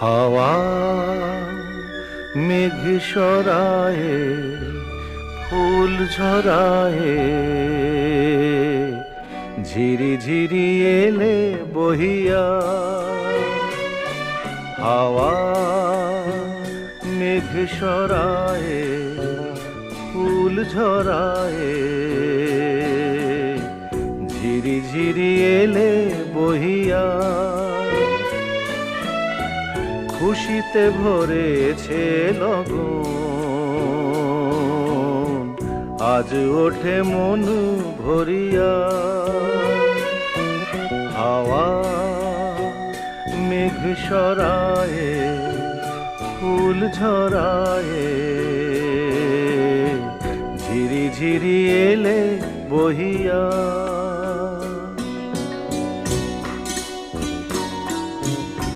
হাওয়া মেঘ সরায়ে, ফুল ঝরায়ে, ঝিরি ঝিরি এলে বহিয়া। হাওয়া মেঘ সরায়ে, ফুল ঝরায়ে, ঝিরি ঝিরি এলে বহিয়া। খুশিতে ভরেছে লগন। আজ ওঠে মন ভরিয়া। হাওয়া মেঘ সরায়ে, ফুল ঝরায়ে। ঝিরি ঝিরি এলে বহিয়া।